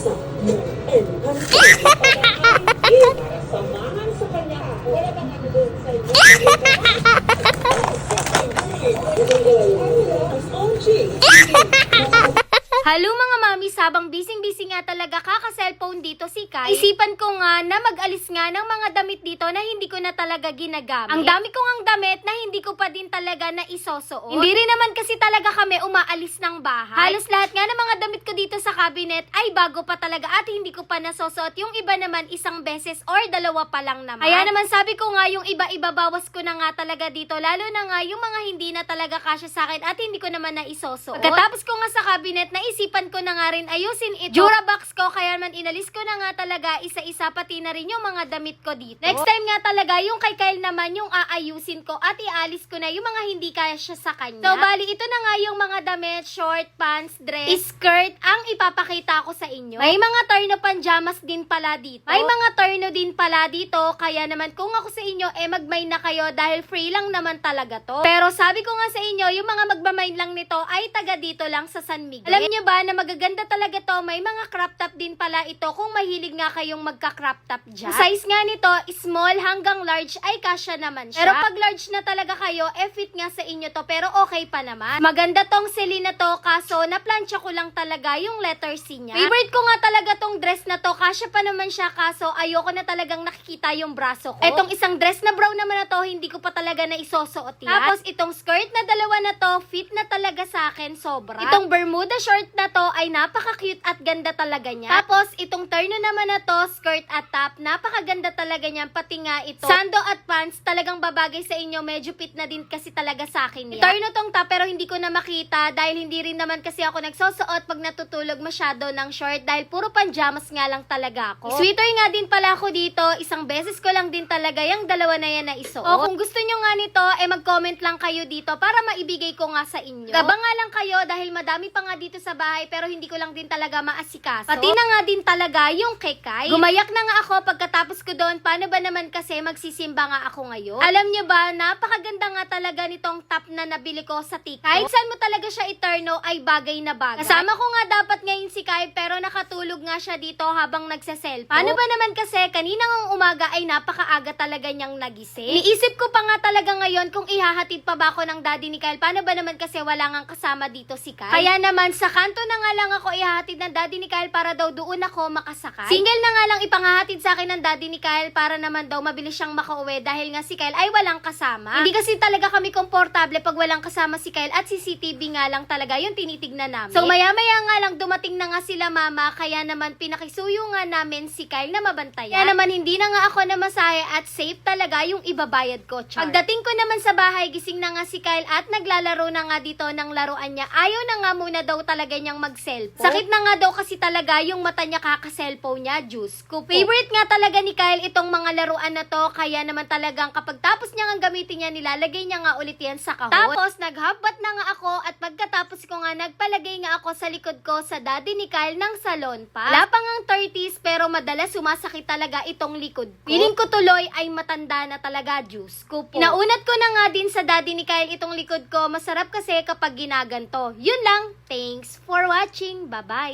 And para samahan sa kanya. Wala bang ano doon sa? Ang. Halo mga mami, sabang bising-busy nga talaga kaka-cellphone dito si Kai. Isipan ko nga na mag-alis nga ng mga damit dito na hindi ko na talaga ginagamit. Ang dami ko ngang damit na hindi ko pa din talaga na isosuot. Hindi rin naman kasi talaga kami umaalis ng bahay. Halos lahat nga ng mga dito sa cabinet ay bago pa talaga at hindi ko pa nasosuot. Yung iba naman isang beses or dalawa pa lang naman. Kaya naman sabi ko nga yung iba ibabawas ko na nga talaga dito. Lalo na nga yung mga hindi na talaga kasya sa akin at hindi ko naman na isosuot. Pagkatapos ko nga sa cabinet, naisipan ko na nga rin ayusin ito. Durabox ko, kaya naman inalis ko na nga talaga isa-isa pati na rin yung mga damit ko dito. Next time nga talaga, yung kay Kyle naman yung aayusin ko at ialis ko na yung mga hindi kaya siya sa kanya. So, bali, ito na nga yung mga damit, short, pants, dress, skirt, ang ipapakita ko sa inyo. May mga terno pajamas din pala dito. May mga terno din pala dito, kaya naman kung ako sa inyo, eh magmay na kayo dahil free lang naman talaga to. Pero sabi ko nga sa inyo, yung mga magmamay lang nito ay taga dito lang sa San Miguel. Alam nyo ba na magaganda talaga to, may mga crop top din pala ito kung mahilig nga kayong magka-crop top dyan. Ang size nga nito, small hanggang large ay kasya naman siya. Pero pag large na talaga kayo, eh fit nga sa inyo to, pero okay pa naman. Maganda tong Celine na to, kaso na-plancha ko lang talaga yung letter C niya. Favorite ko nga talaga tong dress na to, kasya pa naman siya, kaso ayoko na talagang nakikita yung braso ko. Etong isang dress na brown naman na to, hindi ko pa talaga na isusuot yan. Tapos itong skirt na dalawa na to, fit na talaga sa akin sobra. Itong Bermuda short na to ay napaka-cute at ganda talaga niya. Tapos itong terno naman na to, skirt at top, napakaganda talaga niyan, pati nga ito. Sando at pants, talagang babagay sa inyo, medyo fit na din kasi talaga sa akin yan. Terno tong top, pero hindi ko na makita dahil hindi rin naman kasi ako nagsusuot pag natutulog masyado ng short dahil puro panjamas nga lang talaga ako. Sweater nga din pala ako dito, isang beses ko lang din talaga yung dalawa na yan na isuot. O kung gusto nyo nga nito, eh mag-comment lang kayo dito para maibigay ko nga sa inyo. Gaba nga lang kayo dahil madami pa nga dito sa bahay pero hindi ko lang din talaga maasikaso. Pati na nga din talaga yung kekay. Gumayak na nga ako pagkatapos ko doon, paano ba naman kasi magsisimba nga ako ngayon? Alam nyo ba, napakaganda nga talaga nitong top na nabili ko sa TikTok. Kahit saan mo talaga siya eterno ay bagay na bagay. Kasama ko nga dapat ngayon si Kai pero nakatulog nga siya dito habang nagse-cellphone. Paano ba naman kasi kanina ng umaga ay napakaaga talaga niyang nagising. Niisip ko pa nga talaga ngayon kung ihahatid pa ba ako ng daddy ni Kyle. Paano ba naman kasi wala nga kasama dito si Kyle. Kaya naman sa kanto na nga lang ako ihahatid ng daddy ni Kyle para daw doon ako makasakay. Single na nga lang ipangahatid sa akin ng daddy ni Kyle para naman daw mabilis siyang makauwi dahil nga si Kyle ay walang kasama. Hindi kasi talaga kami komportable pag walang kasama si Kyle at CCTV nga lang talaga yung tinitignan namin. So maya-maya nga lang dumating na nga sila mama kaya naman pinakisuyo nga namin si Kyle na mabantayan. Kaya naman hindi na nga ako namasahe at safe talaga yung ibabayad ko, Char. Pagdating ko naman sa bahay, gising na nga si Kyle at naglalaro na nga dito ng laruan niya. Ayaw na nga muna daw talaga niyang mag-cellphone. Sakit na nga daw kasi talaga yung mata niya kaka-cellphone niya, juice ko. Favorite nga talaga ni Kyle itong mga laruan na to, kaya naman talagang kapag tapos niya nga gamitin niya, nilalagay niya nga ulit yan sa kahon. Tapos, naghabat na nga ako at pagkatapos ko nga, nagpalagay nga ako sa likod ko sa daddy ni Kyle ng salon pa. Wala pa ngang 30s, pero madalas sumasakit talaga itong likod ko. Feeling ko tuloy ay matanda na talaga, juice ko po. Inaunat ko na nga din sa daddy ni Kyle itong likod ko. Masarap kasi kapag ginaganto. Yun lang. Thanks for watching. Bye-bye.